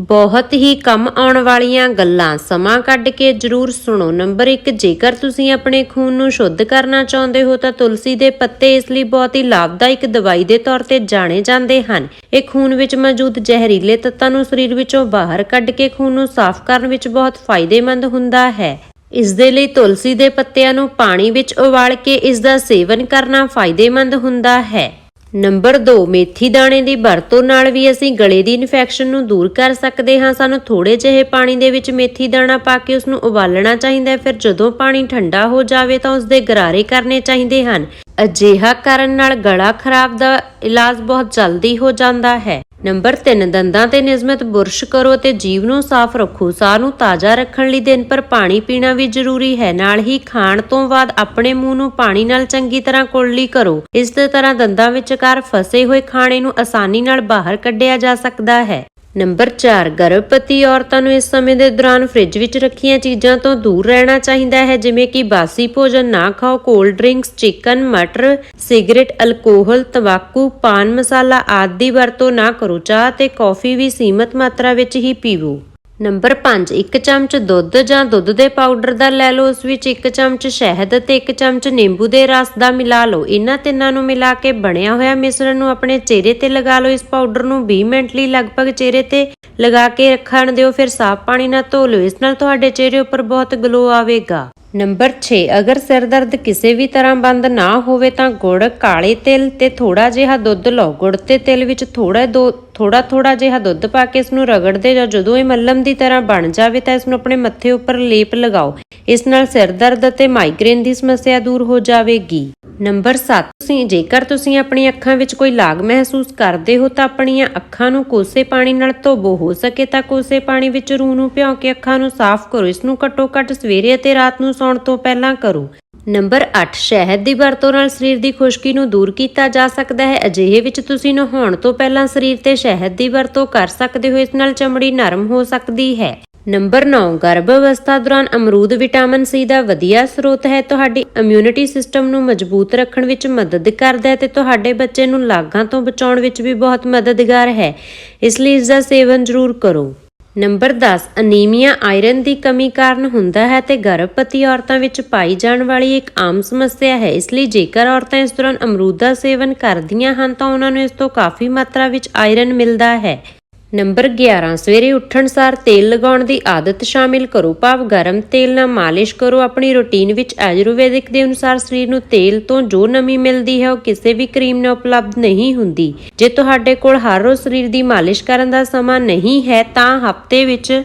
ਬਹੁਤ ਹੀ ਕੰਮ ਆਉਣ ਵਾਲੀਆਂ ਗੱਲਾਂ ਸਮਾਂ ਕੱਢ ਕੇ ਜਰੂਰ ਸੁਣੋ। ਨੰਬਰ 1 ਜੇਕਰ ਤੁਸੀਂ ਆਪਣੇ ਖੂਨ ਨੂੰ ਸ਼ੁੱਧ ਕਰਨਾ ਚਾਹੁੰਦੇ ਹੋ ਤਾਂ ਤੁਲਸੀ ਦੇ ਪੱਤੇ ਇਸ ਲਈ ਬਹੁਤ ਹੀ ਲਾਭਦਾਇਕ ਦਵਾਈ ਦੇ ਤੌਰ ਤੇ ਜਾਣੇ ਜਾਂਦੇ ਹਨ। ਇਹ ਖੂਨ ਵਿੱਚ ਮੌਜੂਦ ਜ਼ਹਿਰੀਲੇ ਤੱਤਾਂ ਨੂੰ ਸਰੀਰ ਵਿੱਚੋਂ ਬਾਹਰ ਕੱਢ ਕੇ ਖੂਨ ਨੂੰ ਸਾਫ਼ ਕਰਨ ਵਿੱਚ ਬਹੁਤ ਫਾਇਦੇਮੰਦ ਹੁੰਦਾ ਹੈ। ਇਸ ਦੇ ਲਈ ਤੁਲਸੀ ਦੇ ਪੱਤਿਆਂ ਨੂੰ ਪਾਣੀ ਵਿੱਚ ਉਬਾਲ ਕੇ ਇਸ ਦਾ ਸੇਵਨ ਕਰਨਾ ਫਾਇਦੇਮੰਦ ਹੁੰਦਾ ਹੈ। ਨੰਬਰ 2 ਮੇਥੀ ਦਾਣੇ ਦੀ ਵਰਤੋਂ ਨਾਲ ਵੀ ਅਸੀਂ ਗਲੇ ਦੀ ਇਨਫੈਕਸ਼ਨ ਨੂੰ ਦੂਰ ਕਰ ਸਕਦੇ ਹਾਂ। ਸਾਨੂੰ ਥੋੜੇ ਜਿਹੇ ਪਾਣੀ ਦੇ ਵਿੱਚ ਮੇਥੀ ਦਾਣਾ ਪਾ ਕੇ ਉਸ ਨੂੰ ਉਬਾਲਣਾ ਚਾਹੀਦਾ ਹੈ। ਫਿਰ ਜਦੋਂ ਪਾਣੀ ਠੰਡਾ ਹੋ ਜਾਵੇ ਤਾਂ ਉਸ ਦੇ ਗਰਾਰੇ ਕਰਨੇ ਚਾਹੀਦੇ ਹਨ। ਅਜਿਹਾ ਕਰਨ ਨਾਲ ਗਲਾ ਖਰਾਬ ਦਾ ਇਲਾਜ ਬਹੁਤ ਜਲਦੀ ਹੋ ਜਾਂਦਾ ਹੈ। ਨੰਬਰ 3 ਦੰਦਾਂ ਤੇ ਨਿਯਮਿਤ ਬੁਰਸ਼ ਕਰੋ ਤੇ ਜੀਵ ਨੂੰ ਸਾਫ਼ ਰੱਖੋ। ਸਾਹ ਨੂੰ ਤਾਜ਼ਾ ਰੱਖਣ ਲਈ ਦਿਨ ਪਰ ਪਾਣੀ ਪੀਣਾ ਵੀ ਜ਼ਰੂਰੀ ਹੈ। ਨਾਲ ਹੀ ਖਾਣ ਤੋਂ ਬਾਅਦ ਆਪਣੇ ਮੂੰਹ ਨੂੰ ਪਾਣੀ ਨਾਲ ਚੰਗੀ ਤਰ੍ਹਾਂ ਕੁਰਲੀ ਕਰੋ। ਇਸ ਤਰ੍ਹਾਂ ਦੰਦਾਂ ਵਿਚਕਾਰ ਫਸੇ ਹੋਏ ਖਾਣੇ ਨੂੰ ਆਸਾਨੀ ਨਾਲ ਬਾਹਰ ਕੱਢਿਆ ਜਾ ਸਕਦਾ ਹੈ। ਨੰਬਰ 4 ਗਰਭਵਤੀ ਔਰਤਾਂ ਨੂੰ ਇਸ ਸਮੇਂ ਦੇ ਦੌਰਾਨ ਫ੍ਰਿਜ ਵਿੱਚ ਰੱਖੀਆਂ ਚੀਜ਼ਾਂ ਤੋਂ ਦੂਰ ਰਹਿਣਾ ਚਾਹੀਦਾ ਹੈ, ਜਿਵੇਂ ਕਿ ਬਾਸੀ ਭੋਜਨ ਨਾ ਖਾਓ ਕੋਲਡ ਡਰਿੰਕਸ ਚਿਕਨ ਮਟਰ ਸਿਗਰਟ ਅਲਕੋਹਲ ਤੰਬਾਕੂ, ਪਾਨ ਮਸਾਲਾ ਆਦਿ ਦੀ ਵਰਤੋਂ ਨਾ ਕਰੋ, ਚਾਹ ਤੇ ਕੌਫੀ ਵੀ ਸੀਮਤ ਮਾਤਰਾ ਵਿੱਚ ਹੀ ਪੀਵੋ। ਨੰਬਰ 5 ਇੱਕ ਚਮਚ ਦੁੱਧ ਜਾਂ ਦੁੱਧ ਦੇ ਪਾਊਡਰ ਦਾ ਲੈ ਲਓ, ਉਸ ਵਿੱਚ ਇੱਕ ਚਮਚ ਸ਼ਹਿਦ ਅਤੇ ਇੱਕ ਚਮਚ ਨਿੰਬੂ ਦੇ ਰਸ ਦਾ ਮਿਲਾ ਲਓ। ਇਹਨਾਂ ਤਿੰਨਾਂ ਨੂੰ ਮਿਲਾ ਕੇ ਬਣਿਆ ਹੋਇਆ ਮਿਸ਼ਰਣ ਨੂੰ ਆਪਣੇ ਚਿਹਰੇ ਤੇ ਲਗਾ ਲਓ। ਇਸ ਪਾਊਡਰ ਨੂੰ 20 ਮਿੰਟ ਲਈ ਲਗਭਗ ਚਿਹਰੇ ਤੇ ਲਗਾ ਕੇ ਰੱਖਣ ਦਿਓ, ਫਿਰ ਸਾਫ਼ ਪਾਣੀ ਨਾਲ ਧੋ ਲਓ। ਇਸ ਨਾਲ ਤੁਹਾਡੇ ਚਿਹਰੇ ਉੱਪਰ ਬਹੁਤ ਗਲੋ ਆਵੇਗਾ। ਨੰਬਰ 6 ਅਗਰ ਸਿਰ ਦਰਦ ਕਿਸੇ ਵੀ ਤਰ੍ਹਾਂ ਬੰਦ ਨਾ ਹੋਵੇ ਤਾਂ ਗੁੜ ਕਾਲੇ ਤਿਲ ਤੇ ਥੋੜਾ ਜਿਹਾ ਦੁੱਧ ਲਓ। ਗੁੜ ਤੇ ਤਿਲ ਵਿੱਚ ਥੋੜਾ ਦੋ ਥੋੜਾ ਥੋੜਾ ਜਿਹਾ ਦੁੱਧ ਪਾ ਕੇ ਇਸ ਨੂੰ ਰਗੜਦੇ ਜਾਓ ਜਦੋਂ ਇਹ ਮੱਲਮ ਦੀ ਤਰ੍ਹਾਂ ਬਣ ਜਾਵੇ ਤਾਂ ਇਸ ਨੂੰ ਆਪਣੇ ਮੱਥੇ ਉੱਪਰ ਲੇਪ ਲਗਾਓ। ਇਸ ਨਾਲ ਸਿਰ ਦਰਦ ਅਤੇ ਮਾਈਗ੍ਰੇਨ ਦੀ ਸਮੱਸਿਆ ਦੂਰ ਹੋ ਜਾਵੇਗੀ। ਨੰਬਰ 7 ਤੁਸੀਂ ਜੇਕਰ ਤੁਸੀਂ ਆਪਣੀਆਂ ਅੱਖਾਂ ਵਿੱਚ ਕੋਈ ਲਾਗ ਮਹਿਸੂਸ ਕਰਦੇ ਹੋ ਤਾਂ ਆਪਣੀਆਂ ਅੱਖਾਂ ਨੂੰ ਕੋਸੇ ਪਾਣੀ ਨਾਲ ਧੋਵੋ। ਹੋ ਸਕੇ ਤਾਂ ਕੋਸੇ ਪਾਣੀ ਵਿੱਚ ਰੂਹ ਨੂੰ ਭਿਓ ਕੇ ਅੱਖਾਂ ਨੂੰ ਸਾਫ਼ ਕਰੋ। ਇਸ ਨੂੰ ਘੱਟੋ ਘੱਟ ਸਵੇਰੇ ਅਤੇ ਰਾਤ ਨੂੰ ਸੌਣ ਤੋਂ ਪਹਿਲਾਂ ਕਰੋ। ਨੰਬਰ 8 ਸ਼ਹਿਦ ਦੀ ਵਰਤੋਂ ਨਾਲ ਸਰੀਰ ਦੀ ਖੁਸ਼ਕੀ ਨੂੰ ਦੂਰ ਕੀਤਾ ਜਾ ਸਕਦਾ ਹੈ। ਅਜਿਹੇ ਵਿੱਚ ਤੁਸੀਂ ਨਹਾਉਣ ਤੋਂ ਪਹਿਲਾਂ ਸਰੀਰ ਤੇ ਸ਼ਹਿਦ ਦੀ ਵਰਤੋਂ ਕਰ ਸਕਦੇ ਹੋ। ਇਸ ਨਾਲ ਚਮੜੀ ਨਰਮ ਹੋ ਸਕਦੀ ਹੈ। ਨੰਬਰ 9 ਗਰਭ ਅਵਸਥਾ ਦੌਰਾਨ ਅਮਰੂਦ ਵਿਟਾਮਿਨ ਸੀ ਦਾ ਵਧੀਆ ਸਰੋਤ ਹੈ। ਤੁਹਾਡੀ ਇਮਿਊਨਿਟੀ ਸਿਸਟਮ ਨੂੰ ਮਜ਼ਬੂਤ ਰੱਖਣ ਵਿੱਚ ਮਦਦ ਕਰਦਾ ਹੈ ਤੇ ਤੁਹਾਡੇ ਬੱਚੇ ਨੂੰ ਲਾਗਾਂ ਤੋਂ ਬਚਾਉਣ ਵਿੱਚ ਵੀ ਬਹੁਤ ਮਦਦਗਾਰ ਹੈ। ਇਸ ਲਈ ਇਸ ਦਾ ਸੇਵਨ ਜ਼ਰੂਰ ਕਰੋ। ਨੰਬਰ 10 ਅਨੀਮੀਆ ਆਇਰਨ ਦੀ ਕਮੀ ਕਾਰਨ ਹੁੰਦਾ ਹੈ ਤੇ ਗਰਭਵਤੀ ਔਰਤਾਂ ਵਿੱਚ ਪਾਈ ਜਾਣ ਵਾਲੀ ਇੱਕ ਆਮ ਸਮੱਸਿਆ ਹੈ। ਇਸ ਲਈ ਜੇਕਰ ਔਰਤਾਂ ਇਸ ਦੌਰਾਨ ਅਮਰੂਦ ਦਾ ਸੇਵਨ ਕਰਦੀਆਂ ਹਨ ਤਾਂ ਉਹਨਾਂ ਨੂੰ ਇਸ ਤੋਂ ਕਾਫੀ ਮਾਤਰਾ ਵਿੱਚ ਆਇਰਨ ਮਿਲਦਾ ਹੈ। ਨੰਬਰ 11 ਸਵੇਰੇ ਉੱਠਣ ਸਾਰ ਤੇਲ ਲਗਾਉਣ ਦੀ ਆਦਤ ਸ਼ਾਮਿਲ ਕਰੋ। ਭਾਵ ਗਰਮ ਤੇਲ ਨਾਲ ਮਾਲਿਸ਼ ਕਰੋ। ਆਪਣੀ ਰੁਟੀਨ ਵਿੱਚ ਆਯੁਰਵੈਦਿਕ ਦੇ ਅਨੁਸਾਰ ਸਰੀਰ ਨੂੰ ਤੇਲ ਤੋਂ ਜੋ ਨਮੀ ਮਿਲਦੀ ਹੈ, ਉਹ ਕਿਸੇ ਵੀ ਕਰੀਮ ਨਾਲ ਉਪਲਬਧ ਨਹੀਂ ਹੁੰਦੀ। ਜੇ ਤੁਹਾਡੇ ਕੋਲ ਹਰ ਰੋਜ਼ ਸਰੀਰ ਦੀ ਮਾਲਿਸ਼ ਕਰਨ ਦਾ ਸਮਾਂ ਨਹੀਂ ਹੈ, ਤਾਂ ਹਫ਼ਤੇ ਵਿੱਚ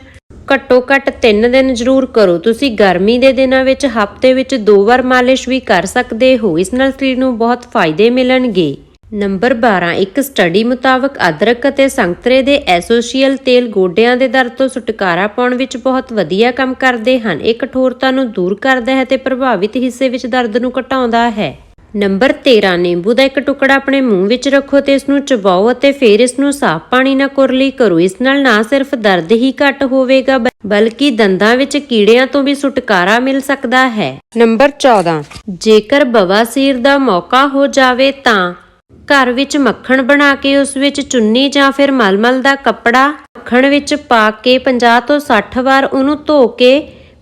ਘੱਟੋ ਘੱਟ 3 ਦਿਨ ਜ਼ਰੂਰ ਕਰੋ। ਤੁਸੀਂ ਗਰਮੀ ਦੇ ਦਿਨਾਂ ਵਿੱਚ ਹਫ਼ਤੇ ਵਿੱਚ ਦੋ ਵਾਰ ਮਾਲਿਸ਼ ਵੀ ਕਰ ਸਕਦੇ ਹੋ। ਇਸ ਨਾਲ ਸਰੀਰ ਨੂੰ ਬਹੁਤ ਫਾਇਦੇ ਮਿਲਣਗੇ। ਨੰਬਰ 12 ਇੱਕ ਸਟੱਡੀ ਮੁਤਾਬਕ ਅਦਰਕ ਅਤੇ ਸੰਤਰੇ ਦੇ ਐਸੋਸ਼ੀਅਲ ਤੇਲ ਗੋਡਿਆਂ ਦੇ ਦਰਦ ਤੋਂ ਛੁਟਕਾਰਾ ਪਾਉਣ ਵਿੱਚ ਬਹੁਤ ਵਧੀਆ ਕੰਮ ਕਰਦੇ ਹਨ। ਇਹ ਕਠੋਰਤਾ ਨੂੰ ਦੂਰ ਕਰਦਾ ਹੈ ਤੇ ਪ੍ਰਭਾਵਿਤ ਹਿੱਸੇ ਵਿੱਚ ਦਰਦ ਨੂੰ ਘਟਾਉਂਦਾ ਹੈ। ਨੰਬਰ 13 ਨਿੰਬੂ ਦਾ ਇੱਕ ਟੁਕੜਾ ਆਪਣੇ ਮੂੰਹ ਵਿੱਚ ਰੱਖੋ ਤੇ ਇਸ ਨੂੰ ਚਬਾਓ ਅਤੇ ਫਿਰ ਇਸ ਨੂੰ ਸਾਫ਼ ਪਾਣੀ ਨਾਲ ਕੁਰਲੀ ਕਰੋ। ਇਸ ਨਾਲ ਨਾ ਸਿਰਫ ਦਰਦ ਹੀ ਘੱਟ ਹੋਵੇਗਾ ਬ- ਬਲਕਿ ਦੰਦਾਂ ਵਿੱਚ ਕੀੜਿਆਂ ਤੋਂ ਵੀ ਛੁਟਕਾਰਾ ਮਿਲ ਸਕਦਾ ਹੈ। ਨੰਬਰ 14 ਜੇਕਰ ਬਵਾਸੀਰ ਦਾ ਮੌਕਾ ਹੋ ਜਾਵੇ ਤਾਂ ਘਰ ਵਿੱਚ ਮੱਖਣ ਬਣਾ ਕੇ ਉਸ ਵਿੱਚ ਚੁੰਨੀ ਜਾਂ ਫਿਰ ਮਲਮਲ ਦਾ ਕੱਪੜਾ ਮੱਖਣ ਵਿੱਚ ਪਾ ਕੇ 50 ਤੋਂ 60 ਵਾਰ ਉਹਨੂੰ ਧੋ ਕੇ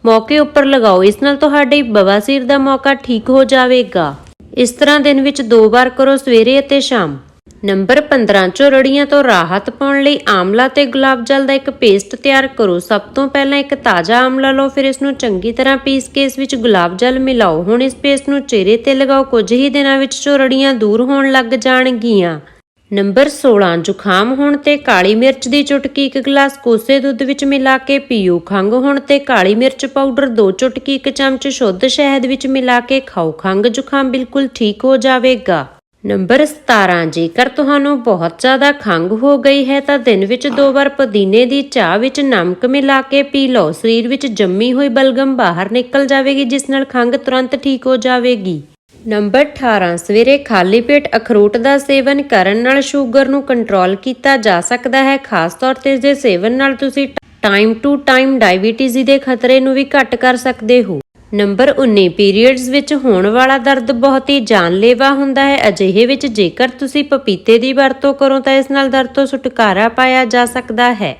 ਮੌਕੇ ਉੱਪਰ ਲਗਾਓ। ਇਸ ਨਾਲ ਤੁਹਾਡੀ ਬਵਾਸੀਰ ਦਾ ਮੌਕਾ ਠੀਕ ਹੋ ਜਾਵੇਗਾ। ਇਸ ਤਰ੍ਹਾਂ ਦਿਨ ਵਿੱਚ ਦੋ ਵਾਰ ਕਰੋ ਸਵੇਰੇ ਅਤੇ ਸ਼ਾਮ। ਨੰਬਰ 15 ਝੋਰੜੀਆਂ ਤੋਂ ਰਾਹਤ ਪਾਉਣ ਲਈ ਆਮਲਾ ਤੇ ਗੁਲਾਬ ਜਲ ਦਾ ਇੱਕ ਪੇਸਟ ਤਿਆਰ ਕਰੋ। ਸਭ ਤੋਂ ਪਹਿਲਾਂ ਇੱਕ ਤਾਜ਼ਾ ਆਮਲਾ ਲਓ, ਫਿਰ ਇਸ ਨੂੰ ਚੰਗੀ ਤਰ੍ਹਾਂ ਪੀਸ ਕੇ ਇਸ ਵਿੱਚ ਗੁਲਾਬ ਜਲ ਮਿਲਾਓ। ਹੁਣ ਇਸ ਪੇਸਟ ਨੂੰ ਚਿਹਰੇ ਤੇ ਲਗਾਓ, ਕੁਝ ਹੀ ਦਿਨਾਂ ਵਿੱਚ ਝੋਰੜੀਆਂ ਦੂਰ ਹੋਣ ਲੱਗ ਜਾਣਗੀਆਂ। ਨੰਬਰ 16 ਜ਼ੁਕਾਮ ਹੋਣ ਤੇ ਕਾਲੀ ਮਿਰਚ ਦੀ ਚੁਟਕੀ, ਇੱਕ ਗਲਾਸ ਕੋਸੇ ਦੁੱਧ ਵਿੱਚ ਮਿਲਾ ਕੇ ਪੀਓ। ਖੰਘ ਹੋਣ ਤੇ ਕਾਲੀ ਮਿਰਚ ਪਾਊਡਰ 2 ਚੁਟਕੀ, ਇੱਕ ਚਮਚ ਸ਼ੁੱਧ ਸ਼ਹਿਦ ਵਿੱਚ ਮਿਲਾ ਕੇ ਖਾਓ। ਖੰਘ ਜ਼ੁਕਾਮ ਬਿਲਕੁਲ ਠੀਕ ਹੋ ਜਾਵੇਗਾ। ਨੰਬਰ 17 ਜੇਕਰ ਤੁਹਾਨੂੰ ਬਹੁਤ ਜ਼ਿਆਦਾ ਖੰਘ ਹੋ ਗਈ ਹੈ ਤਾਂ ਦਿਨ ਵਿੱਚ ਦੋ ਵਾਰ ਪੁਦੀਨੇ ਦੀ ਚਾਹ ਵਿੱਚ ਨਮਕ ਮਿਲਾ ਕੇ ਪੀ ਲਓ। ਸਰੀਰ ਵਿੱਚ ਜੰਮੀ ਹੋਈ ਬਲਗਮ ਬਾਹਰ ਨਿਕਲ ਜਾਵੇਗੀ, ਜਿਸ ਨਾਲ ਖੰਘ ਤੁਰੰਤ ਠੀਕ ਹੋ ਜਾਵੇਗੀ। ਨੰਬਰ 18 ਸਵੇਰੇ ਖਾਲੀ ਪੇਟ ਅਖਰੋਟ ਦਾ ਸੇਵਨ ਕਰਨ ਨਾਲ ਸ਼ੂਗਰ ਨੂੰ ਕੰਟਰੋਲ ਕੀਤਾ ਜਾ ਸਕਦਾ ਹੈ। ਖਾਸ ਤੌਰ ਤੇ ਇਸ ਦੇ ਸੇਵਨ ਨਾਲ ਤੁਸੀਂ ਟਾਈਮ ਟੂ ਟਾਈਮ ਡਾਇਬੀਟੀਜ਼ ਦੇ ਖਤਰੇ ਨੂੰ ਵੀ ਘੱਟ ਕਰ ਸਕਦੇ ਹੋ। ਨੰਬਰ 19 ਪੀਰੀਅਡਸ ਵਿੱਚ ਹੋਣ ਵਾਲਾ ਦਰਦ ਬਹੁਤ ਹੀ ਜਾਨਲੇਵਾ ਹੁੰਦਾ ਹੈ। ਅਜਿਹੇ ਵਿੱਚ ਜੇਕਰ ਤੁਸੀਂ ਪਪੀਤੇ ਦੀ ਵਰਤੋਂ ਕਰੋ ਤਾਂ ਇਸ ਨਾਲ ਦਰਦ ਤੋਂ ਛੁਟਕਾਰਾ ਪਾਇਆ ਜਾ ਸਕਦਾ ਹੈ।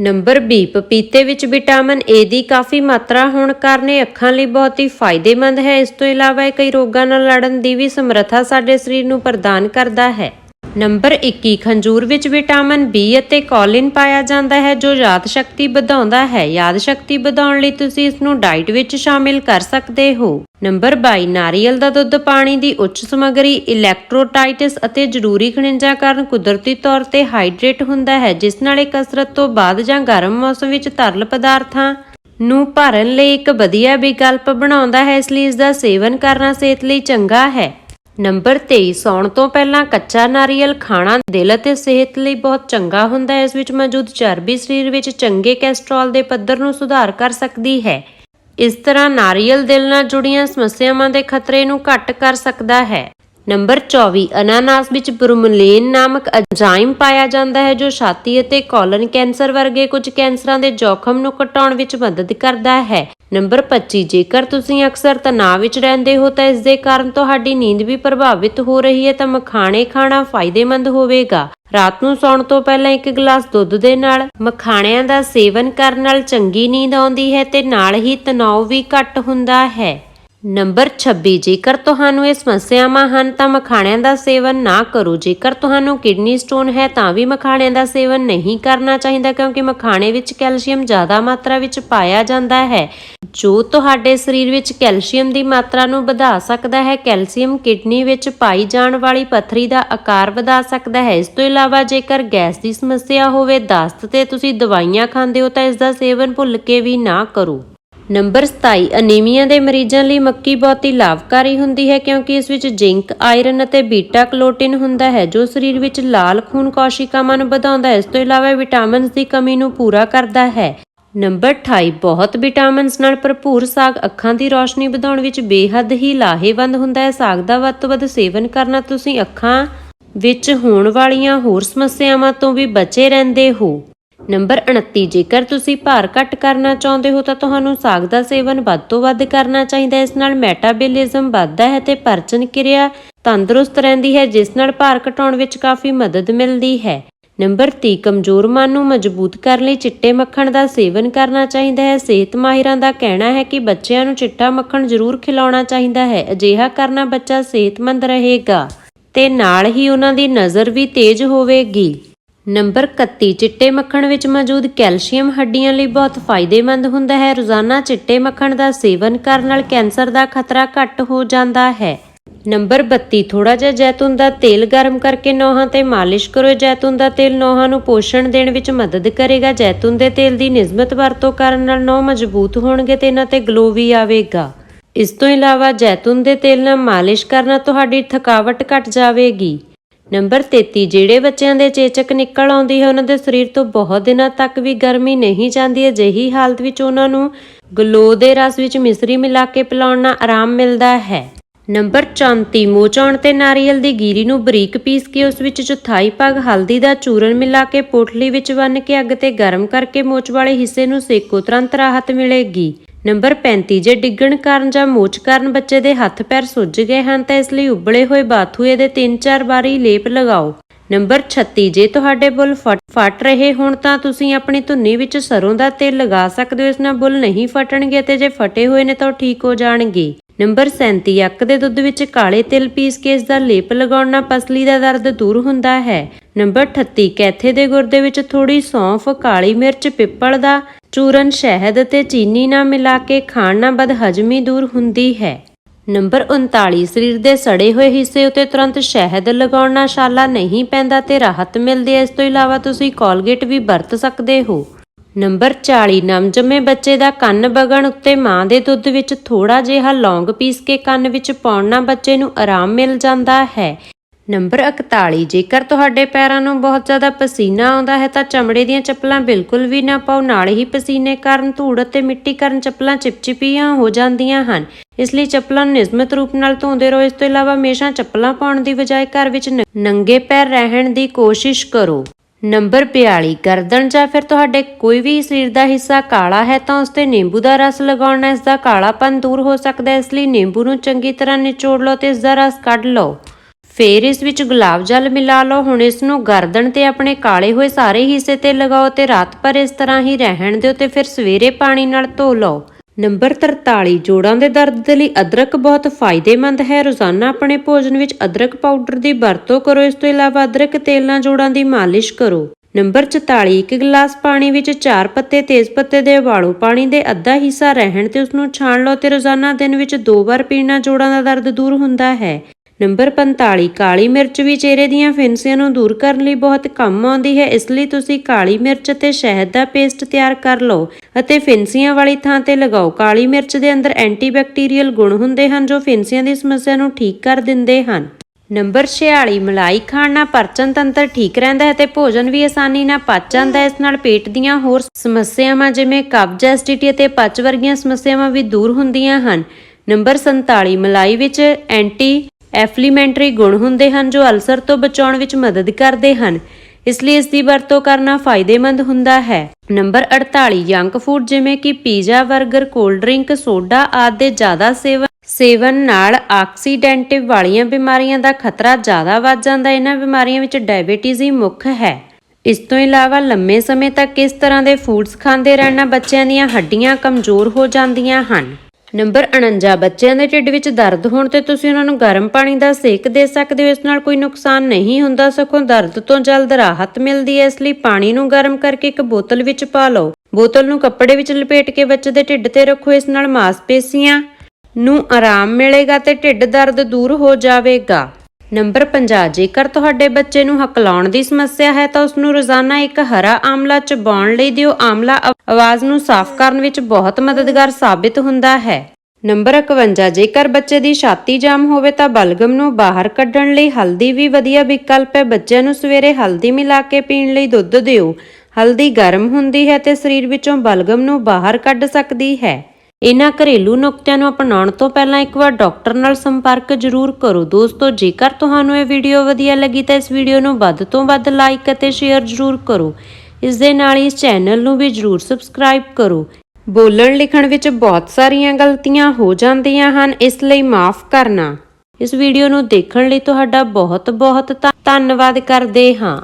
ਨੰਬਰ 20 ਪਪੀਤੇ ਵਿੱਚ ਵਿਟਾਮਿਨ ਏ ਦੀ ਕਾਫੀ ਮਾਤਰਾ ਹੋਣ ਕਾਰਨ ਇਹ ਅੱਖਾਂ ਲਈ ਬਹੁਤ ਹੀ ਫਾਇਦੇਮੰਦ ਹੈ। ਇਸ ਤੋਂ ਇਲਾਵਾ ਇਹ ਕਈ ਰੋਗਾਂ ਨਾਲ ਲੜਨ ਦੀ ਵੀ ਸਮਰੱਥਾ ਸਾਡੇ ਸਰੀਰ ਨੂੰ ਪ੍ਰਦਾਨ ਕਰਦਾ ਹੈ। ਨੰਬਰ 21 ਖੰਜੂਰ ਵਿੱਚ ਵਿਟਾਮਿਨ ਬੀ ਅਤੇ ਕੋਲਿਨ ਪਾਇਆ ਜਾਂਦਾ ਹੈ, ਜੋ ਯਾਦ ਸ਼ਕਤੀ ਵਧਾਉਂਦਾ ਹੈ। ਯਾਦ ਸ਼ਕਤੀ ਵਧਾਉਣ ਲਈ ਤੁਸੀਂ ਇਸ ਨੂੰ ਡਾਈਟ ਵਿੱਚ ਸ਼ਾਮਿਲ ਕਰ ਸਕਦੇ ਹੋ। ਨੰਬਰ 22 ਨਾਰੀਅਲ ਦਾ ਦੁੱਧ ਪਾਣੀ ਦੀ ਉੱਚ ਸਮੱਗਰੀ, ਇਲੈਕਟ੍ਰੋਟਾਈਟਿਸ ਅਤੇ ਜ਼ਰੂਰੀ ਖਣਿਜਾਂ ਕਾਰਨ ਕੁਦਰਤੀ ਤੌਰ ਤੇ ਹਾਈਡਰੇਟ ਹੁੰਦਾ ਹੈ, ਜਿਸ ਨਾਲ ਇਹ ਕਸਰਤ ਤੋਂ ਬਾਅਦ ਜਾਂ ਗਰਮ ਮੌਸਮ ਵਿੱਚ ਤਰਲ ਪਦਾਰਥਾਂ ਨੂੰ ਭਰਨ ਲਈ ਇੱਕ ਵਧੀਆ ਵਿਕਲਪ ਬਣਾਉਂਦਾ ਹੈ। ਇਸ ਲਈ ਇਸ ਦਾ ਸੇਵਨ ਕਰਨਾ ਸਿਹਤ ਲਈ ਚੰਗਾ ਹੈ। ਨੰਬਰ 23 ਸੌਣ ਤੋਂ ਪਹਿਲਾਂ ਕੱਚਾ ਨਾਰੀਅਲ ਖਾਣਾ ਦਿਲ ਅਤੇ ਸਿਹਤ ਲਈ ਬਹੁਤ ਚੰਗਾ ਹੁੰਦਾ ਹੈ। ਇਸ ਵਿੱਚ ਮੌਜੂਦ ਚਰਬੀ ਸਰੀਰ ਵਿੱਚ ਚੰਗੇ ਕੋਲੇਸਟ੍ਰੋਲ ਦੇ ਪੱਧਰ ਨੂੰ ਸੁਧਾਰ ਕਰ ਸਕਦੀ ਹੈ। ਇਸ ਤਰ੍ਹਾਂ ਨਾਰੀਅਲ ਦਿਲ ਨਾਲ ਜੁੜੀਆਂ ਸਮੱਸਿਆਵਾਂ ਦੇ ਖਤਰੇ ਨੂੰ ਘੱਟ ਕਰ ਸਕਦਾ ਹੈ। ਨੰਬਰ 24 ਅਨਾਨਾਸ ਵਿੱਚ ਬਰੂਮਲੇਨ ਨਾਮਕ ਐਂਜ਼ਾਈਮ ਪਾਇਆ ਜਾਂਦਾ ਹੈ ਜੋ ਛਾਤੀ ਅਤੇ ਕੋਲਨ ਕੈਂਸਰ ਵਰਗੇ ਕੁਝ ਕੈਂਸਰਾਂ ਦੇ ਜੋਖਮ ਨੂੰ ਘਟਾਉਣ ਵਿੱਚ ਮਦਦ ਕਰਦਾ ਹੈ। ਨੰਬਰ 25 ਜੇਕਰ ਤੁਸੀਂ ਅਕਸਰ ਤਣਾਅ ਵਿੱਚ ਰਹਿੰਦੇ ਹੋ ਤਾਂ ਇਸ ਦੇ ਕਾਰਨ ਤੁਹਾਡੀ ਨੀਂਦ ਵੀ ਪ੍ਰਭਾਵਿਤ ਹੋ ਰਹੀ ਹੈ ਤਾਂ ਮਖਾਣੇ ਖਾਣਾ ਫਾਇਦੇਮੰਦ ਹੋਵੇਗਾ। ਰਾਤ ਨੂੰ ਸੌਣ ਤੋਂ ਪਹਿਲਾਂ ਇੱਕ ਗਲਾਸ ਦੁੱਧ ਦੇ ਨਾਲ ਮਖਾਣਿਆਂ ਦਾ ਸੇਵਨ ਕਰਨ ਨਾਲ ਚੰਗੀ ਨੀਂਦ ਆਉਂਦੀ ਹੈ ਤੇ ਨਾਲ ਹੀ ਤਣਾਅ ਵੀ ਘੱਟ ਹੁੰਦਾ ਹੈ। ਨੰਬਰ 26 ਜੇਕਰ ਤੁਹਾਨੂੰ ਇਹ ਸਮੱਸਿਆਵਾਂ ਹਨ ਤਾਂ ਮਖਾਣਿਆਂ ਦਾ ਸੇਵਨ ਨਾ ਕਰੋ। ਜੇਕਰ ਤੁਹਾਨੂੰ ਕਿਡਨੀ ਸਟੋਨ ਹੈ ਤਾਂ ਵੀ ਮਖਾਣਿਆਂ ਦਾ ਸੇਵਨ ਨਹੀਂ ਕਰਨਾ ਚਾਹੀਦਾ, ਕਿਉਂਕਿ ਮਖਾਣੇ ਵਿੱਚ ਕੈਲਸ਼ੀਅਮ ਜ਼ਿਆਦਾ ਮਾਤਰਾ ਵਿੱਚ ਪਾਇਆ ਜਾਂਦਾ ਹੈ, ਜੋ ਤੁਹਾਡੇ ਸਰੀਰ ਵਿੱਚ ਕੈਲਸ਼ੀਅਮ ਦੀ ਮਾਤਰਾ ਨੂੰ ਵਧਾ ਸਕਦਾ ਹੈ। ਕੈਲਸ਼ੀਅਮ ਕਿਡਨੀ ਵਿੱਚ ਪਾਈ ਜਾਣ ਵਾਲੀ ਪੱਥਰੀ ਦਾ ਆਕਾਰ ਵਧਾ ਸਕਦਾ ਹੈ। ਇਸ ਤੋਂ ਇਲਾਵਾ ਜੇਕਰ ਗੈਸ ਦੀ ਸਮੱਸਿਆ ਹੋਵੇ, ਦਸਤ ਤੇ ਤੁਸੀਂ ਦਵਾਈਆਂ ਖਾਂਦੇ ਹੋ ਤਾਂ ਇਸ ਦਾ ਸੇਵਨ ਭੁੱਲ ਕੇ ਵੀ ਨਾ ਕਰੋ। ਨੰਬਰ 27 ਅਨੀਮੀਆ ਦੇ ਮਰੀਜ਼ਾਂ ਲਈ ਮੱਕੀ ਬਹੁਤ ਹੀ ਲਾਭਕਾਰੀ ਹੁੰਦੀ ਹੈ ਕਿਉਂਕਿ ਇਸ ਵਿੱਚ ਜ਼ਿੰਕ, ਆਇਰਨ ਅਤੇ ਬੀਟਾ ਕਲੋਟਿਨ ਹੁੰਦਾ ਹੈ ਜੋ ਸਰੀਰ ਵਿੱਚ ਲਾਲ ਖੂਨ ਕੋਸ਼ਿਕਾਵਾਂ ਨੂੰ ਵਧਾਉਂਦਾ ਹੈ। ਇਸ ਤੋਂ ਇਲਾਵਾ ਇਹ ਵਿਟਾਮਿਨਸ ਦੀ ਕਮੀ ਨੂੰ ਪੂਰਾ ਕਰਦਾ ਹੈ। ਨੰਬਰ 28 ਬਹੁਤ ਵਿਟਾਮਿਨਸ ਨਾਲ ਭਰਪੂਰ ਸਾਗ ਅੱਖਾਂ ਦੀ ਰੋਸ਼ਨੀ ਵਧਾਉਣ ਵਿੱਚ ਬੇਹੱਦ ਹੀ ਲਾਹੇਵੰਦ ਹੁੰਦਾ ਹੈ। ਸਾਗ ਦਾ ਵੱਧ ਤੋਂ ਵੱਧ ਸੇਵਨ ਕਰਨਾ ਤੁਸੀਂ ਅੱਖਾਂ ਵਿੱਚ ਹੋਣ ਵਾਲੀਆਂ ਹੋਰ ਸਮੱਸਿਆਵਾਂ ਤੋਂ ਵੀ ਬਚੇ ਰਹਿੰਦੇ ਹੋ। ਨੰਬਰ 29 ਜੇਕਰ ਤੁਸੀਂ ਭਾਰ ਘੱਟ ਕਰਨਾ ਚਾਹੁੰਦੇ ਹੋ ਤਾਂ ਤੁਹਾਨੂੰ ਸਾਗ ਦਾ ਸੇਵਨ ਵੱਧ ਤੋਂ ਵੱਧ ਕਰਨਾ ਚਾਹੀਦਾ ਹੈ। ਇਸ ਨਾਲ ਮੈਟਾਬੋਲਿਜ਼ਮ ਵੱਧਦਾ ਹੈ ਤੇ ਪਾਚਨ ਕਿਰਿਆ ਤੰਦਰੁਸਤ ਰਹਿੰਦੀ ਹੈ, ਜਿਸ ਨਾਲ ਭਾਰ ਘਟਾਉਣ ਵਿੱਚ ਕਾਫੀ ਮਦਦ ਮਿਲਦੀ ਹੈ। ਨੰਬਰ 30 ਕਮਜ਼ੋਰ ਮਨ ਨੂੰ ਮਜ਼ਬੂਤ ਕਰਨ ਲਈ ਚਿੱਟੇ ਮੱਖਣ ਦਾ ਸੇਵਨ ਕਰਨਾ ਚਾਹੀਦਾ ਹੈ। ਸਿਹਤ ਮਾਹਿਰਾਂ ਦਾ ਕਹਿਣਾ ਹੈ ਕਿ ਬੱਚਿਆਂ ਨੂੰ ਚਿੱਟਾ ਮੱਖਣ ਜ਼ਰੂਰ ਖਿਲਾਉਣਾ ਚਾਹੀਦਾ ਹੈ, ਅਜਿਹਾ ਕਰਨਾ ਬੱਚਾ ਸਿਹਤਮੰਦ ਰਹੇਗਾ ਤੇ ਨਾਲ ਹੀ ਉਹਨਾਂ ਦੀ ਨਜ਼ਰ ਵੀ ਤੇਜ਼ ਹੋਵੇਗੀ। ਨੰਬਰ 31 ਚਿੱਟੇ ਮੱਖਣ ਵਿੱਚ ਮੌਜੂਦ ਕੈਲਸ਼ੀਅਮ ਹੱਡੀਆਂ ਲਈ ਬਹੁਤ ਫਾਇਦੇਮੰਦ ਹੁੰਦਾ ਹੈ। ਰੋਜ਼ਾਨਾ ਚਿੱਟੇ ਮੱਖਣ ਦਾ ਸੇਵਨ ਕਰਨ ਨਾਲ ਕੈਂਸਰ ਦਾ ਖਤਰਾ ਘੱਟ ਹੋ ਜਾਂਦਾ ਹੈ। ਨੰਬਰ 32 ਥੋੜਾ ਜਿਹਾ ਜੈਤੂਨ ਦਾ ਤੇਲ ਗਰਮ ਕਰਕੇ ਨੋਹਾਂ ਤੇ ਮਾਲਿਸ਼ ਕਰੋ। ਜੈਤੂਨ ਦਾ ਤੇਲ ਨੋਹਾਂ ਨੂੰ ਪੋਸ਼ਣ ਦੇਣ ਵਿੱਚ ਮਦਦ ਕਰੇਗਾ। ਜੈਤੂਨ ਦੇ ਤੇਲ ਦੀ ਨਿਯਮਤ ਵਰਤੋਂ ਕਰਨ ਨਾਲ ਨੋਹ ਮਜ਼ਬੂਤ ਹੋਣਗੇ ਤੇ ਇਹਨਾਂ ਤੇ ਗਲੋ ਵੀ ਆਵੇਗਾ। ਇਸ ਤੋਂ ਇਲਾਵਾ ਜੈਤੂਨ ਦੇ ਤੇਲ ਨਾਲ ਮਾਲਿਸ਼ ਕਰਨਾ ਤੁਹਾਡੀ ਥਕਾਵਟ ਘਟ ਜਾਵੇਗੀ। ਨੰਬਰ 33 ਜਿਹੜੇ ਬੱਚਿਆਂ ਦੇ ਚੇਚਕ ਨਿਕਲ ਆਉਂਦੀ ਹੈ, ਉਹਨਾਂ ਦੇ ਸਰੀਰ ਤੋਂ ਬਹੁਤ ਦਿਨਾਂ ਤੱਕ ਵੀ ਗਰਮੀ ਨਹੀਂ ਜਾਂਦੀ, ਅਜਿਹੀ ਹਾਲਤ ਵਿੱਚ ਉਹਨਾਂ ਨੂੰ ਗਲੋ ਦੇ ਰਸ ਵਿੱਚ ਮਿਸਰੀ ਮਿਲਾ ਕੇ ਪਿਲਾਉਣ ਨਾਲ ਆਰਾਮ ਮਿਲਦਾ ਹੈ। ਨੰਬਰ 34 ਮੋਚਾਉਣ ਤੇ ਨਾਰੀਅਲ ਦੀ ਗੀਰੀ ਨੂੰ ਬਰੀਕ ਪੀਸ ਕੇ ਉਸ ਵਿੱਚ ਚੌਥਾਈ ਭਾਗ ਹਲਦੀ ਦਾ ਚੂਰਨ ਮਿਲਾ ਕੇ ਪੋਟਲੀ ਵਿੱਚ ਬੰਨ ਕੇ ਅੱਗ ਤੇ ਗਰਮ ਕਰਕੇ ਮੋਚ ਵਾਲੇ ਹਿੱਸੇ ਨੂੰ ਸੇਕੋ, ਤੁਰੰਤ ਰਾਹਤ ਮਿਲੇਗੀ। ਨੰਬਰ 35 ਜੇ ਡਿੱਗਣ ਕਾਰਨ ਜਾਂ ਮੋਚ ਕਾਰਨ ਬੱਚੇ ਦੇ ਹੱਥ ਪੈਰ ਸੁੱਜ ਗਏ ਹਨ, ਤਾਂ ਇਸ ਲਈ ਉਬਲੇ ਹੋਏ ਬਾਥੂਏ ਦੇ 3-4 ਵਾਰੀ ਲੇਪ ਲਗਾਓ। ਨੰਬਰ 36 ਜੇ ਤੁਹਾਡੇ ਬੁੱਲ ਫਟ ਰਹੇ ਹੋਣ, ਤਾਂ ਤੁਸੀਂ ਆਪਣੀ ਧੁੰਨੀ ਵਿੱਚ ਸਰੋਂ ਦਾ ਤੇਲ ਲਗਾ ਸਕਦੇ ਹੋ। ਇਸ ਨਾਲ ਬੁੱਲ ਨਹੀਂ ਫਟਣਗੇ ਤੇ ਜੇ ਫਟੇ ਹੋਏ ਨੇ ਤਾਂ ਉਹ ਠੀਕ ਹੋ ਜਾਣਗੇ। ਨੰਬਰ 37 ਅੱਕ ਦੇ ਦੁੱਧ ਵਿੱਚ ਕਾਲੇ ਤਿਲ ਪੀਸ ਕੇ ਇਸ ਦਾ ਲੇਪ ਲਗਾਉਣ ਨਾਲ ਪਸਲੀ ਦਾ ਦਰਦ ਦੂਰ ਹੁੰਦਾ ਹੈ। ਨੰਬਰ 38 ਕੈਥੇ ਦੇ ਗੁਰਦੇ ਵਿੱਚ ਥੋੜੀ ਸੌਂਫ, ਕਾਲੀ ਮਿਰਚ, ਪਿੱਪਲ ਦਾ ਚੂਰਨ ਸ਼ਹਿਦ ਅਤੇ ਚੀਨੀ ਨਾਲ ਮਿਲਾ ਕੇ ਖਾਣ ਨਾਲ ਬਦ ਹਜ਼ਮੀ ਦੂਰ ਹੁੰਦੀ ਹੈ। ਨੰਬਰ 39 ਸਰੀਰ ਦੇ ਸੜੇ ਹੋਏ ਹਿੱਸੇ ਉਤੇ ਤੁਰੰਤ ਸ਼ਹਿਦ ਲਗਾਉਣ ਨਾਲ ਛਾਲਾ ਨਹੀਂ ਪੈਂਦਾ ਤੇ ਰਾਹਤ ਮਿਲਦੀ ਹੈ। ਇਸ ਤੋਂ ਇਲਾਵਾ ਤੁਸੀਂ ਕੋਲਗੇਟ ਵੀ ਵਰਤ ਸਕਦੇ ਹੋ। ਨੰਬਰ 40 ਨਵਜੰਮੇ ਬੱਚੇ ਦਾ ਕੰਨ ਬਗਣ ਉੱਤੇ ਮਾਂ ਦੇ ਦੁੱਧ ਵਿੱਚ ਥੋੜਾ ਜਿਹਾ ਲੌਂਗ ਪੀਸ ਕੇ ਕੰਨ ਵਿੱਚ ਪਾਉਣ ਨਾਲ ਬੱਚੇ ਨੂੰ ਆਰਾਮ ਮਿਲ ਜਾਂਦਾ ਹੈ। ਨੰਬਰ 41 ਜੇਕਰ ਤੁਹਾਡੇ ਪੈਰਾਂ ਨੂੰ ਬਹੁਤ ਜ਼ਿਆਦਾ ਪਸੀਨਾ ਆਉਂਦਾ ਹੈ ਤਾਂ ਚਮੜੇ ਦੀਆਂ ਚੱਪਲਾਂ ਬਿਲਕੁਲ ਵੀ ਨਾ ਪਾਓ। ਨਾਲ ਹੀ ਪਸੀਨੇ ਕਾਰਨ ਧੂੜ ਅਤੇ ਮਿੱਟੀ ਕਾਰਨ ਚੱਪਲਾਂ ਚਿਪਚਿਪੀਆਂ ਹੋ ਜਾਂਦੀਆਂ ਹਨ। ਇਸ ਲਈ ਚੱਪਲਾਂ ਨੂੰ ਨਿਯਮਿਤ ਰੂਪ ਨਾਲ ਧੋਂਦੇ ਰਹੋ। ਇਸ ਤੋਂ ਇਲਾਵਾ ਹਮੇਸ਼ਾ ਚੱਪਲਾਂ ਪਾਉਣ ਦੀ ਬਜਾਏ ਘਰ ਵਿੱਚ ਨ- ਨੰਗੇ ਪੈਰ ਰਹਿਣ ਦੀ ਕੋਸ਼ਿਸ਼ ਕਰੋ। ਨੰਬਰ 42 ਗਰਦਨ ਜਾਂ ਫਿਰ ਤੁਹਾਡੇ ਕੋਈ ਵੀ ਸਰੀਰ ਦਾ ਹਿੱਸਾ ਕਾਲਾ ਹੈ ਤਾਂ ਉਸ ਤੇ ਨਿੰਬੂ ਦਾ ਰਸ ਲਗਾਉਣ ਨਾਲ ਇਸ ਦਾ ਕਾਲਾਪਨ ਦੂਰ ਹੋ ਸਕਦਾ ਹੈ, ਇਸ ਲਈ ਨਿੰਬੂ ਨੂੰ ਚੰਗੀ ਤਰ੍ਹਾਂ ਨਿਚੋੜ ਲਓ ਤੇ ਇਸ ਦਾ ਰਸ ਕੱਢ ਲਓ। ਫਿਰ ਇਸ ਵਿੱਚ ਗੁਲਾਬ ਜਲ ਮਿਲਾ ਲਓ, ਹੁਣ ਇਸ ਨੂੰ ਗਰਦਨ ਤੇ ਆਪਣੇ ਕਾਲੇ ਹੋਏ ਸਾਰੇ ਹਿੱਸੇ ਤੇ ਲਗਾਓ ਤੇ ਰਾਤ ਭਰ ਇਸ ਤਰ੍ਹਾਂ ਹੀ ਰਹਿਣ ਦਿਓ ਤੇ ਫਿਰ ਸਵੇਰੇ ਪਾਣੀ ਨਾਲ ਧੋ ਲਓ। ਨੰਬਰ 43 ਜੋੜਾਂ ਦੇ ਦਰਦ ਦੇ ਲਈ ਅਦਰਕ ਬਹੁਤ ਫਾਇਦੇਮੰਦ ਹੈ। ਰੋਜ਼ਾਨਾ ਆਪਣੇ ਭੋਜਨ ਵਿੱਚ ਅਦਰਕ ਪਾਊਡਰ ਦੀ ਵਰਤੋਂ ਕਰੋ। ਇਸ ਤੋਂ ਇਲਾਵਾ ਅਦਰਕ ਤੇਲ ਨਾਲ ਜੋੜਾਂ ਦੀ ਮਾਲਿਸ਼ ਕਰੋ। ਨੰਬਰ 44 ਇੱਕ ਗਲਾਸ ਪਾਣੀ ਵਿੱਚ 4 ਪੱਤੇ ਤੇਜ਼ ਪੱਤੇ ਦੇ ਉਬਾਲੋ। ਪਾਣੀ ਦੇ ਅੱਧਾ ਹਿੱਸਾ ਰਹਿਣ ਤੇ ਉਸ ਨੂੰ ਛਾਣ ਲਓ ਤੇ ਰੋਜ਼ਾਨਾ ਦਿਨ ਵਿੱਚ ਦੋ ਵਾਰ ਪੀਣਾ ਜੋੜਾਂ ਦਾ ਦਰਦ ਦੂਰ ਹੁੰਦਾ ਹੈ। ਨੰਬਰ 45 ਕਾਲੀ ਮਿਰਚ ਵੀ ਚਿਹਰੇ ਦੀਆਂ ਫਿੰਸੀਆਂ ਨੂੰ ਦੂਰ ਕਰਨ ਲਈ ਬਹੁਤ ਕੰਮ ਆਉਂਦੀ ਹੈ, ਇਸ ਲਈ ਤੁਸੀਂ ਕਾਲੀ ਮਿਰਚ ਅਤੇ ਸ਼ਹਿਦ ਦਾ ਪੇਸਟ ਤਿਆਰ ਕਰ ਲਓ ਅਤੇ ਫਿੰਸੀਆਂ ਵਾਲੀ ਥਾਂ ਤੇ ਲਗਾਓ। ਕਾਲੀ ਮਿਰਚ ਦੇ ਅੰਦਰ ਐਂਟੀਬੈਕਟੀਰੀਅਲ ਗੁਣ ਹੁੰਦੇ ਹਨ ਜੋ ਫਿੰਸੀਆਂ ਦੀ ਸਮੱਸਿਆ ਨੂੰ ਠੀਕ ਕਰ ਦਿੰਦੇ ਹਨ। ਨੰਬਰ 46 ਮਲਾਈ ਖਾਣ ਨਾਲ ਪਾਚਨ ਤੰਤਰ ਠੀਕ ਰਹਿੰਦਾ ਹੈ ਤੇ ਭੋਜਨ ਵੀ ਆਸਾਨੀ ਨਾਲ ਪਚ ਜਾਂਦਾ ਹੈ। ਇਸ ਨਾਲ ਪੇਟ ਦੀਆਂ ਹੋਰ ਸਮੱਸਿਆਵਾਂ ਜਿਵੇਂ ਕਬਜ਼ ਐਸਿਡਿਟੀ ਅਤੇ ਪਚ ਵਰਗੀਆਂ ਸਮੱਸਿਆਵਾਂ ਵੀ ਦੂਰ ਹੁੰਦੀਆਂ ਹਨ। ਨੰਬਰ 47 ਮਲਾਈ ਵਿੱਚ ਐਂਟੀ ਐਫਲੀਮੈਂਟਰੀ ਗੁਣ ਹੁੰਦੇ ਹਨ ਜੋ ਅਲਸਰ ਤੋਂ ਬਚਾਉਣ ਵਿੱਚ ਮਦਦ ਕਰਦੇ ਹਨ। ਇਸ ਲਈ ਇਸ ਦੀ ਵਰਤੋਂ ਕਰਨਾ ਫਾਇਦੇਮੰਦ ਹੁੰਦਾ ਹੈ। ਨੰਬਰ 48 ਜੰਕ ਫੂਡ ਜਿਵੇਂ ਕਿ ਪੀਜ਼ਾ, 버ਗਰ ਕੋਲਡ ਡਰਿੰਕ ਸੋਡਾ ਆਦਿ ਦੇ ਜ਼ਿਆਦਾ ਸੇਵਨ ਸੇਵਨ ਨਾਲ ਆਕਸੀਡੈਂਟਿਵ ਵਾਲੀਆਂ ਬਿਮਾਰੀਆਂ ਦਾ ਖਤਰਾ ਜ਼ਿਆਦਾ ਵੱਧ ਜਾਂਦਾ। ਇਹਨਾਂ ਬਿਮਾਰੀਆਂ ਵਿੱਚ ਡਾਇਬੀਟੀਜ਼ ਹੀ ਮੁੱਖ ਹੈ। ਇਸ ਤੋਂ ਇਲਾਵਾ ਲੰਮੇ ਸਮੇਂ ਤੱਕ ਇਸ ਤਰ੍ਹਾਂ ਦੇ ਫੂਡਸ ਖਾਂਦੇ ਰਹਿਣਾ ਬੱਚਿਆਂ ਦੀਆਂ ਹੱਡੀਆਂ ਕਮਜ਼ੋਰ ਹੋ ਜਾਂਦੀਆਂ ਹਨ। ਨੰਬਰ 49 ਬੱਚਿਆਂ ਦੇ ਢਿੱਡ ਵਿੱਚ ਦਰਦ ਹੋਣ ਤੇ ਤੁਸੀਂ ਉਹਨਾਂ ਨੂੰ ਗਰਮ ਪਾਣੀ ਦਾ ਸੇਕ ਦੇ ਸਕਦੇ ਹੋ। ਇਸ ਨਾਲ ਕੋਈ ਨੁਕਸਾਨ ਨਹੀਂ ਹੁੰਦਾ, ਸਗੋਂ ਦਰਦ ਤੋਂ ਜਲਦ ਰਾਹਤ ਮਿਲਦੀ ਹੈ। ਇਸ ਲਈ ਪਾਣੀ ਨੂੰ ਗਰਮ ਕਰਕੇ ਇੱਕ ਬੋਤਲ ਵਿੱਚ ਪਾ ਲਓ। ਬੋਤਲ ਨੂੰ ਕੱਪੜੇ ਵਿੱਚ ਲਪੇਟ ਕੇ ਬੱਚੇ ਦੇ ਢਿੱਡ ਤੇ ਰੱਖੋ। ਇਸ ਨਾਲ ਮਾਸਪੇਸ਼ੀਆਂ ਨੂੰ ਆਰਾਮ ਮਿਲੇਗਾ ਤੇ ਢਿੱਡ ਦਰਦ ਦੂਰ ਹੋ ਜਾਵੇਗਾ। ਨੰਬਰ 50 ਜੇਕਰ ਤੁਹਾਡੇ ਬੱਚੇ ਨੂੰ ਹਕਲਾਉਣ ਦੀ ਸਮੱਸਿਆ ਹੈ ਤਾਂ ਉਸ ਨੂੰ ਰੋਜ਼ਾਨਾ ਇੱਕ ਹਰਾ ਆਮਲਾ ਚਬਾਉਣ ਲਈ ਦਿਓ। ਆਮਲਾ ਆਵਾਜ਼ ਨੂੰ ਸਾਫ਼ ਕਰਨ ਵਿੱਚ ਬਹੁਤ ਮਦਦਗਾਰ ਸਾਬਿਤ ਹੁੰਦਾ ਹੈ। ਨੰਬਰ 51 ਜੇਕਰ ਬੱਚੇ ਦੀ ਛਾਤੀ ਜਾਮ ਹੋਵੇ ਤਾਂ ਬਲਗਮ ਨੂੰ ਬਾਹਰ ਕੱਢਣ ਲਈ ਹਲਦੀ ਵੀ ਵਧੀਆ ਵਿਕਲਪ ਹੈ। ਬੱਚਿਆਂ ਨੂੰ ਸਵੇਰੇ ਹਲਦੀ ਮਿਲਾ ਕੇ ਪੀਣ ਲਈ ਦੁੱਧ ਦਿਓ। ਹਲਦੀ ਗਰਮ ਹੁੰਦੀ ਹੈ ਤੇ ਸਰੀਰ ਵਿੱਚੋਂ ਬਲਗਮ ਨੂੰ ਬਾਹਰ ਕੱਢ ਸਕਦੀ ਹੈ। ਇਹਨਾਂ ਘਰੇਲੂ ਨੁਕਤਿਆਂ ਨੂੰ ਅਪਣਾਉਣ ਤੋਂ ਪਹਿਲਾਂ ਇੱਕ ਵਾਰ ਡਾਕਟਰ ਨਾਲ ਸੰਪਰਕ ਜ਼ਰੂਰ ਕਰੋ। ਦੋਸਤੋ, ਜੇਕਰ ਤੁਹਾਨੂੰ ਇਹ ਵੀਡੀਓ ਵਧੀਆ ਲੱਗੀ ਤਾਂ ਇਸ ਵੀਡੀਓ ਨੂੰ ਵੱਧ ਤੋਂ ਵੱਧ ਲਾਈਕ ਅਤੇ ਸ਼ੇਅਰ ਜ਼ਰੂਰ ਕਰੋ। ਇਸ ਦੇ ਨਾਲ ਹੀ ਇਸ ਚੈਨਲ ਨੂੰ ਵੀ ਜ਼ਰੂਰ ਸਬਸਕ੍ਰਾਈਬ ਕਰੋ। ਬੋਲਣ ਲਿਖਣ ਵਿੱਚ ਬਹੁਤ ਸਾਰੀਆਂ ਗਲਤੀਆਂ ਹੋ ਜਾਂਦੀਆਂ ਹਨ, ਇਸ ਲਈ ਮਾਫ ਕਰਨਾ। ਇਸ ਵੀਡੀਓ ਨੂੰ ਦੇਖਣ ਲਈ ਤੁਹਾਡਾ ਬਹੁਤ ਬਹੁਤ ਧੰਨਵਾਦ ਕਰਦੇ ਹਾਂ।